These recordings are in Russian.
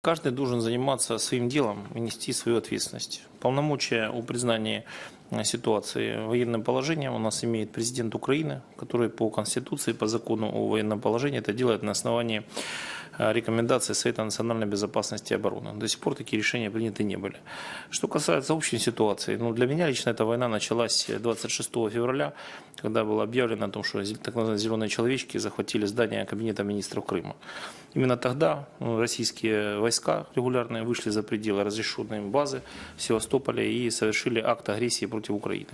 Каждый должен заниматься своим делом и нести свою ответственность. Полномочия о признании э, ситуации военным положением у нас имеет президент Украины, который по Конституции, по закону о военном положении это делает на основании э, рекомендаций Совета национальной безопасности и обороны. До сих пор такие решения приняты не были. Что касается общей ситуации, ну, для меня лично эта война началась 26 февраля, когда было объявлено о том, что так называемые зеленые человечки захватили здание Кабинета министров Крыма. Именно тогда ну, российские войска регулярные вышли за пределы разрешенной базы в Севастополе и совершили акт агрессии против Украины.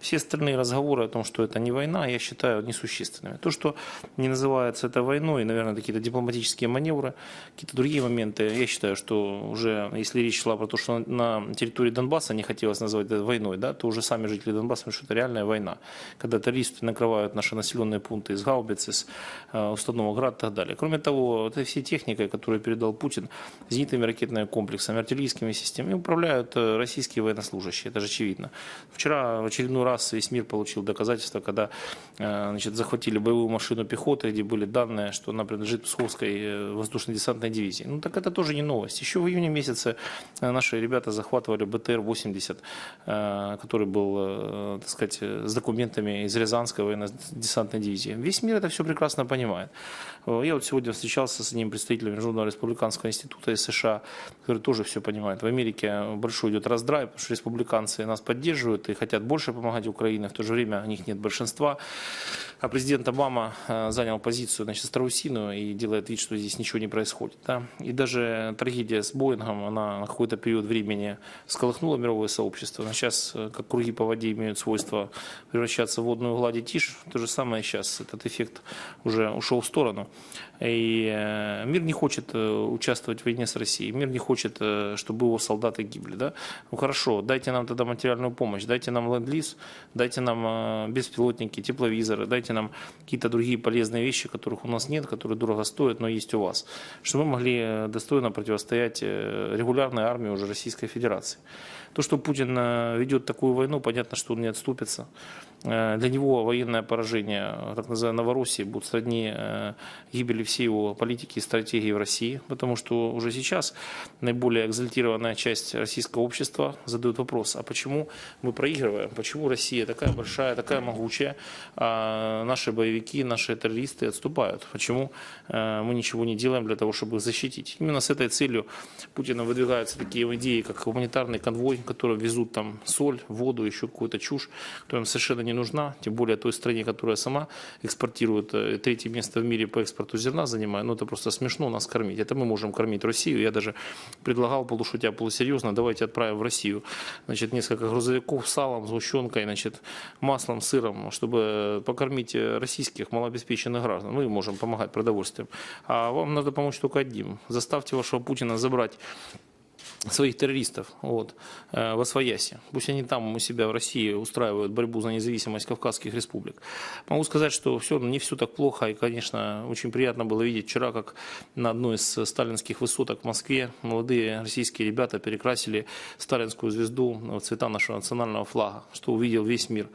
Все остальные разговоры о том, что это не война, я считаю несущественными. То, что не называется это войной, наверное, какие-то дипломатические маневры, какие-то другие моменты, я считаю, что уже, если речь шла про то, что на территории Донбасса не хотелось называть это войной, да, то уже сами жители Донбасса, что это реальная война. Когда террористы накрывают наши населенные пункты из гаубиц, из э, установок град и так далее. Кроме того, это всей техникой, которую передал Путин, зенитными ракетными комплексами, артиллерийскими системами, управляют э, российские военнослужащие, это же очевидно. Вчера в очередной раз весь мир получил доказательства, когда э, значит, захватили боевую машину пехоты, где были данные, что она принадлежит Псковской э, воздушно-десантной дивизии. Ну так это тоже не новость. Еще в июне месяце наши ребята захватывали БТР-80, который был, так сказать, с документами из Рязанской военно-десантной дивизии. Весь мир это все прекрасно понимает. Я вот сегодня встречался с одним представителем Международного республиканского института из США, который тоже все понимает. В Америке большой идет раздрай, потому что республиканцы нас поддерживают и хотят больше помогать Украине, в то же время у них нет большинства. А президент Обама э, занял позицию значит, страусиную и делает вид, что здесь ничего не происходит. Да? И даже трагедия с Боингом, она на какой-то период времени сколыхнула мировое сообщество. Но сейчас, э, как круги по воде имеют свойство превращаться в водную гладь и тишь, то же самое сейчас. Этот эффект уже ушел в сторону. И э, мир не хочет участвовать в войне с Россией. Мир не хочет, чтобы его солдаты гибли. Да? Ну хорошо, дайте нам тогда материальную помощь, дайте нам ленд-лиз, дайте нам беспилотники, тепловизоры, дайте нам какие-то другие полезные вещи, которых у нас нет, которые дорого стоят, но есть у вас. Чтобы мы могли э, достойно противостоять э, регулярной армии уже Российской Федерации. То, что Путин э, ведет такую войну, понятно, что он не отступится. Для него военное поражение, так называемой Новороссии, будет сродни гибели всей его политики и стратегии в России, потому что уже сейчас наиболее экзальтированная часть российского общества задает вопрос, а почему мы проигрываем, почему Россия такая большая, такая могучая, а наши боевики, наши террористы отступают, почему мы ничего не делаем для того, чтобы их защитить. Именно с этой целью Путина выдвигаются такие идеи, как гуманитарный конвой, которые везут там соль, воду, еще какую-то чушь, которая им совершенно не нужна, тем более той стране, которая сама экспортирует э, третье место в мире по экспорту зерна занимает, ну это просто смешно нас кормить. Это мы можем кормить Россию. Я даже предлагал полушутя, полусерьезно, давайте отправим в Россию значит, несколько грузовиков с салом, сгущенкой, значит, маслом, сыром, чтобы покормить э, российских малообеспеченных граждан. Мы можем помогать продовольствием. А вам надо помочь только одним. Заставьте вашего Путина забрать своих террористов вот, э, в Освоясе. Пусть они там у себя в России устраивают борьбу за независимость Кавказских республик. Могу сказать, что все, не все так плохо. И, конечно, очень приятно было видеть вчера, как на одной из сталинских высоток в Москве молодые российские ребята перекрасили сталинскую звезду в цвета нашего национального флага, что увидел весь мир.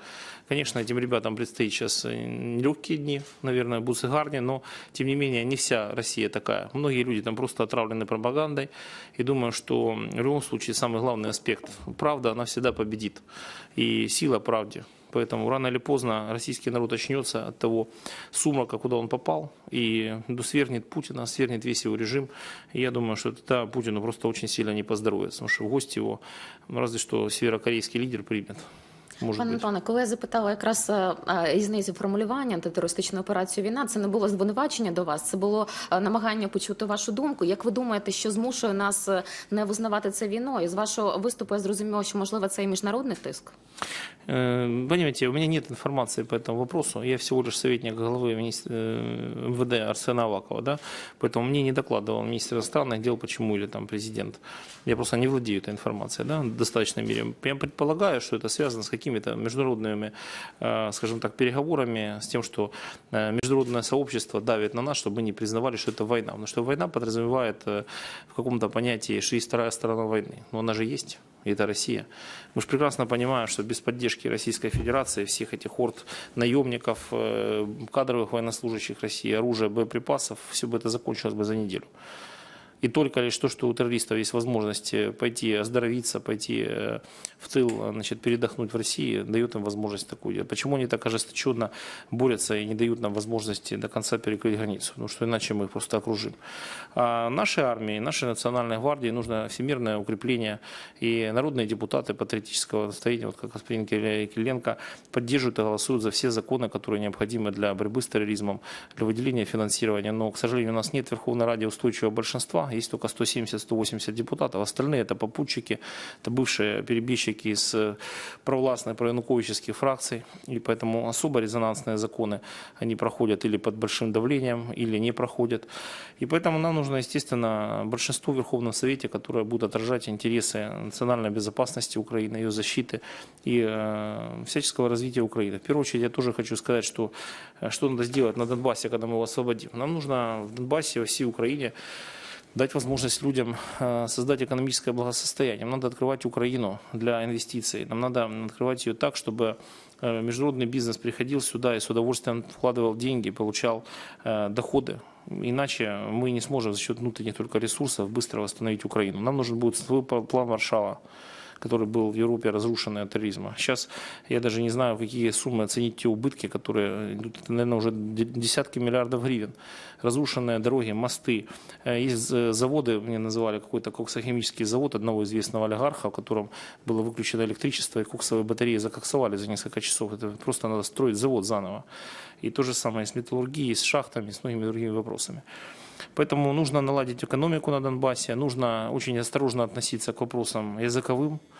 Конечно, этим ребятам предстоит сейчас э, нелегкие дни, наверное, будут гарни, но, тем не менее, не вся Россия такая. Многие люди там просто отравлены пропагандой. И думаю, что в любом случае самый главный аспект – правда, она всегда победит. И сила правде. Поэтому рано или поздно российский народ очнется от того сумрака, куда он попал, и свергнет Путина, свергнет весь его режим. И я думаю, что тогда Путину просто очень сильно не поздоровится, потому что в гости его разве что северокорейский лидер примет. Може Пане Антоне, коли я запитала якраз е, е, різниці формулювання антитерористичної операції війна, це не було звинувачення до вас, це було е, намагання почути вашу думку. Як ви думаєте, що змушує нас не визнавати це війною? З вашого виступу я зрозуміла, що можливо це і міжнародний тиск. Понимаете, у меня нет информации по этому вопросу. Я всего лишь советник главы МВД Арсена Авакова, да? поэтому мне не докладывал министр иностранных дел, почему или там президент. Я просто не владею этой информацией да, в достаточной мере. Я предполагаю, что это связано с какими-то международными, э, скажем так, переговорами, с тем, что э, международное сообщество давит на нас, чтобы мы не признавали, что это война. Потому что война подразумевает э, в каком-то понятии, что есть вторая сторона войны. Но она же есть и это Россия. Мы же прекрасно понимаем, что без поддержки Российской Федерации, всех этих орд наемников, кадровых военнослужащих России, оружия, боеприпасов, все бы это закончилось бы за неделю. И только лишь то, что у террористов есть возможность э, пойти оздоровиться, пойти э, в тыл, э, значит, передохнуть в России, дает им возможность такую делать. Почему они так ожесточенно борются и не дают нам возможности до конца перекрыть границу? Потому что иначе мы их просто окружим. А нашей армии, нашей национальной гвардии нужно всемирное укрепление. И народные депутаты патриотического настроения, вот как господин Кириленко, поддерживают и голосуют за все законы, которые необходимы для борьбы с терроризмом, для выделения финансирования. Но, к сожалению, у нас нет в Верховной Раде устойчивого большинства, есть только 170-180 депутатов. Остальные это попутчики, это бывшие перебежчики из провластной, проянуковических фракций. И поэтому особо резонансные законы, они проходят или под большим давлением, или не проходят. И поэтому нам нужно, естественно, большинство в Верховном Совете, которое будет отражать интересы национальной безопасности Украины, ее защиты и э, всяческого развития Украины. В первую очередь я тоже хочу сказать, что э, что надо сделать на Донбассе, когда мы его освободим. Нам нужно в Донбассе, во всей Украине дать возможность людям э, создать экономическое благосостояние. Нам надо открывать Украину для инвестиций. Нам надо открывать ее так, чтобы э, международный бизнес приходил сюда и с удовольствием вкладывал деньги, получал э, доходы. Иначе мы не сможем за счет внутренних только ресурсов быстро восстановить Украину. Нам нужен будет свой план Варшава который был в Европе разрушенный от терроризма. Сейчас я даже не знаю, в какие суммы оценить те убытки, которые идут, это, наверное, уже десятки миллиардов гривен. Разрушенные дороги, мосты. Есть заводы, мне называли какой-то коксохимический завод одного известного олигарха, в котором было выключено электричество, и коксовые батареи закоксовали за несколько часов. Это просто надо строить завод заново. И то же самое с металлургией, с шахтами, с многими другими вопросами. Поэтому нужно наладить экономику на Донбассе, нужно очень осторожно относиться к вопросам языковым,